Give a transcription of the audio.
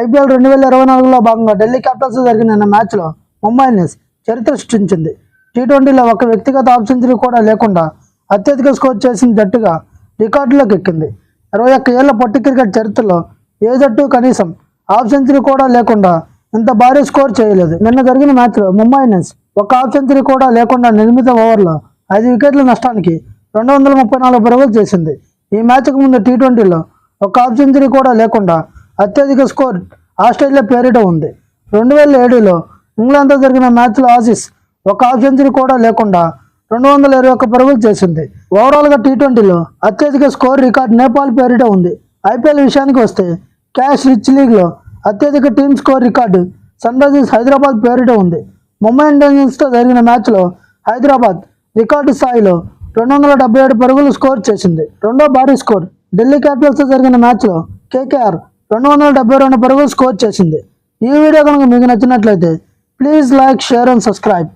IPL రెండు వేల ఇరవై నాలుగులో భాగంగా ఢిల్లీ క్యాపిటల్స్ జరిగిన నిన్న మ్యాచ్లో ముంబై ఇండియన్స్ చరిత్ర సృష్టించింది. టీ ట్వంటీలో ఒక వ్యక్తిగత హాఫ్ సెంచరీ కూడా లేకుండా అత్యధిక స్కోర్ చేసిన జట్టుగా రికార్డులోకి ఎక్కింది. ఇరవై ఒక్క ఏళ్ళ పొట్టి క్రికెట్ చరిత్రలో ఏ జట్టు కనీసం హాఫ్ సెంచరీ కూడా లేకుండా ఇంత భారీ స్కోర్ చేయలేదు. నిన్న జరిగిన మ్యాచ్లో ముంబై ఇండియన్స్ ఒక హాఫ్ సెంచరీ కూడా లేకుండా నిర్మిత ఓవర్లో ఐదు వికెట్ల నష్టానికి రెండు వందల ముప్పై నాలుగు పరుగులు చేసింది. ఈ మ్యాచ్కు ముందు టీ ట్వంటీలో ఒక హాఫ్ సెంచరీ కూడా లేకుండా అత్యధిక స్కోర్ ఆస్ట్రేలియా పేరిట ఉంది. రెండు వేల ఏడులో ఇంగ్లాండ్తో జరిగిన మ్యాచ్లో ఆసీస్ ఒక హాఫ్ సెంచరీ కూడా లేకుండా రెండు వందల ఇరవై ఒక్క పరుగులు చేసింది. ఓవరాల్గా టీ ట్వంటీలో అత్యధిక స్కోర్ రికార్డ్ నేపాల్ పేరిట ఉంది. ఐపీఎల్ విషయానికి వస్తే క్యాష్ రిచ్ లీగ్లో అత్యధిక team score record Sunrisers Hyderabad పేరిట ఉంది. ముంబై ఇండియన్స్తో జరిగిన మ్యాచ్లో హైదరాబాద్ రికార్డు స్థాయిలో రెండు వందల డెబ్బై ఏడు పరుగులు స్కోర్ చేసింది. రెండో భారీ స్కోర్ ఢిల్లీ క్యాపిటల్స్తో జరిగిన మ్యాచ్లో కేకేఆర్ రెండు వందల డెబ్బై రెండు పరుగులు స్కోర్ చేసింది. ఈ వీడియో కనుక మీకు నచ్చినట్లయితే please like share and subscribe